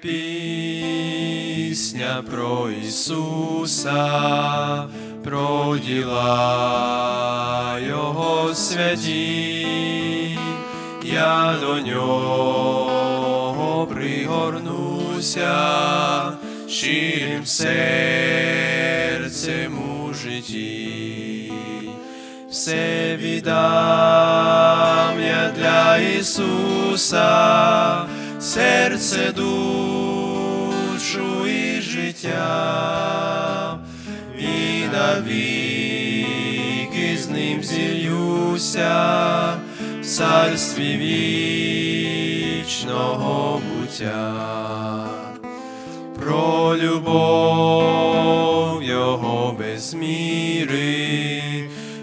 пісня про Ісуса, про діла Його святі, я до нього пригорнуся щирим серцем у житті. Все віддам я для Ісуса, серце, душу життя, і навіки з ним зільюся в царстві вічного буття. Про любов Його без міри,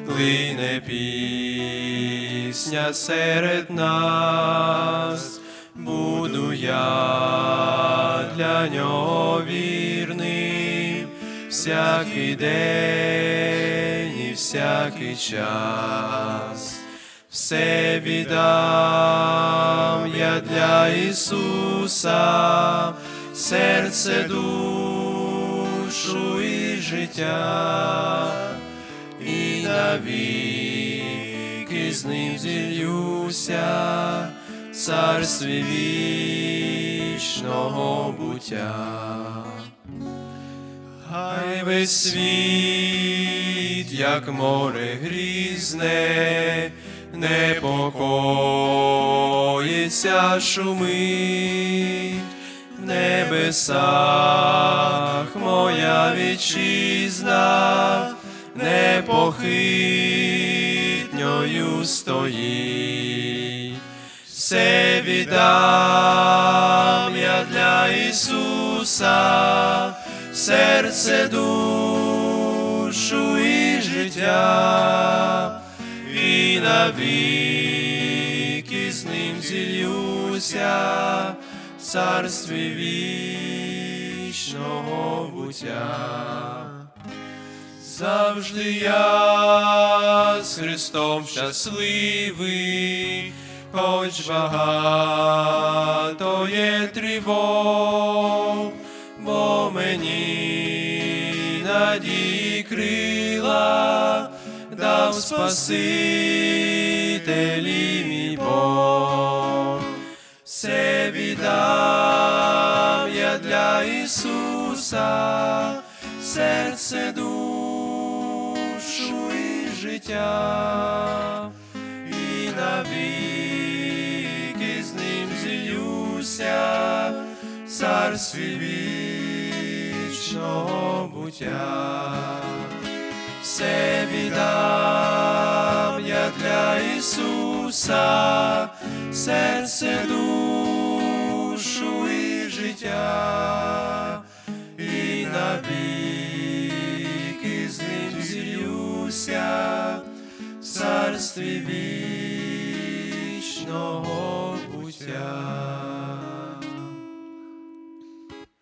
лине пісня серед нас, буду я для нього вірним, всякий день і всякий час. Все віддам я для Ісуса, серце, душу і життя, і навіки з ним зільюся, в царстві вічного буття. Хай весь світ, як море грізне, непокоїться шумить, в небесах моя вітчизна, непохитньою стоїть. Все віддам я для Ісуса, серце, душу і життя, і навіки з ним зільюся в царстві вічного буття. Завжди я з Христом щасливий, хоч багато є тривог, бо мені надії крила дав Спасителі мій Бог. Все віддам я для Ісуса, серце, душу і життя, і навіки царстві вічного буття. Все віддам я для Ісуса, серце, душу і життя, і навіки з ним зілюся, в царстві вічного буття.